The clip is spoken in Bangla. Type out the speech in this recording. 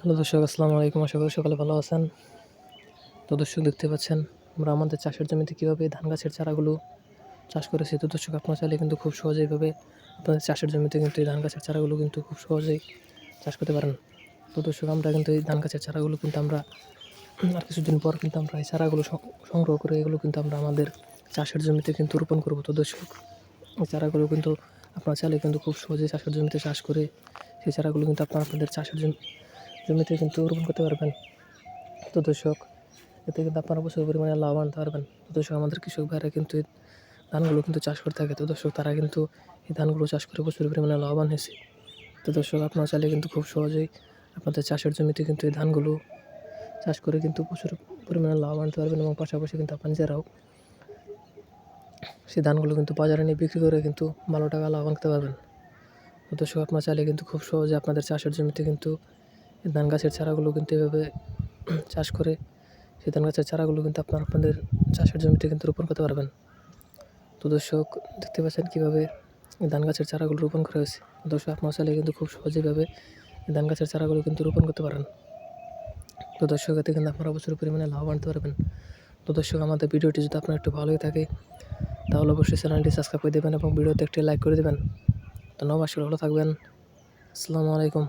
হ্যালো দর্শক, আসসালামু আলাইকুম। আশা করি সকালে ভালো আছেন। তো দর্শক, দেখতে পাচ্ছেন আমরা আমাদের চাষের জমিতে কীভাবে ধান গাছের চারাগুলো চাষ করেছি। তো দর্শক, আপনারা চাইলে কিন্তু খুব সহজেই এইভাবে আপনাদের চাষের জমিতে কিন্তু এই ধান গাছের চারাগুলো কিন্তু খুব সহজেই চাষ করতে পারেন। তো দর্শক, আমরা কিন্তু এই ধান গাছের চারাগুলো কিন্তু আমরা আর কিছুদিন পর কিন্তু আমরা এই চারাগুলো সংগ্রহ করে এগুলো কিন্তু আমরা আমাদের চাষের জমিতে কিন্তু রোপণ করব। তো দর্শক, এই চারাগুলো কিন্তু আপনারা চাইলে কিন্তু খুব সহজেই চাষের জমিতে চাষ করে সেই চারাগুলো কিন্তু আপনারা আপনাদের চাষের জমি জমিতে কিন্তু রোপণ করতে পারবেন। তো দর্শক, এতে কিন্তু আপনারা প্রচুর পরিমাণে লাভবান হতে পারবেন। তো দর্শক, আমাদের কৃষক ভাইরা কিন্তু এই ধানগুলো কিন্তু চাষ করে থাকে। তো দর্শক, তারা কিন্তু এই ধানগুলো চাষ করে প্রচুর পরিমাণে লাভবান হয়েছে। তো দর্শক, আপনারা চাইলে কিন্তু খুব সহজেই আপনাদের চাষের জমিতে কিন্তু এই ধানগুলো চাষ করে কিন্তু প্রচুর পরিমাণে লাভবান হতে পারবেন এবং পাশাপাশি কিন্তু আপনার নিজেরাও সেই ধানগুলো কিন্তু বাজারে নিয়ে বিক্রি করে কিন্তু ভালো টাকা লাভবান করতে পারবেন। দর্শক, আপনারা চাইলে কিন্তু খুব সহজে আপনাদের চাষের জমিতে কিন্তু ধান গাছের চারাগুলো কিন্তু এভাবে চাষ করে সেই ধান গাছের চারাগুলো কিন্তু আপনার আপনাদের চাষের জমিতে কিন্তু রোপণ করতে পারবেন। তো দর্শক, দেখতে পাচ্ছেন কীভাবে ধান গাছের চারাগুলো রোপণ করা হয়েছে। দর্শক, আপনার চাইলে কিন্তু খুব সহজেভাবে ধান গাছের চারাগুলো কিন্তু রোপণ করতে পারেন। তো দর্শক, এতে কিন্তু আপনারা প্রচুর পরিমাণে লাভ আনতে পারবেন। তো দর্শক, আমাদের ভিডিওটি যদি আপনার একটু ভালোই থাকে, তাহলে অবশ্যই চ্যানেলটি সাবস্ক্রাইব করে দেবেন এবং ভিডিওতে একটি লাইক করে দেবেন। ধন্যবাদ, সবাই ভালো থাকবেন। আসসালামু আলাইকুম।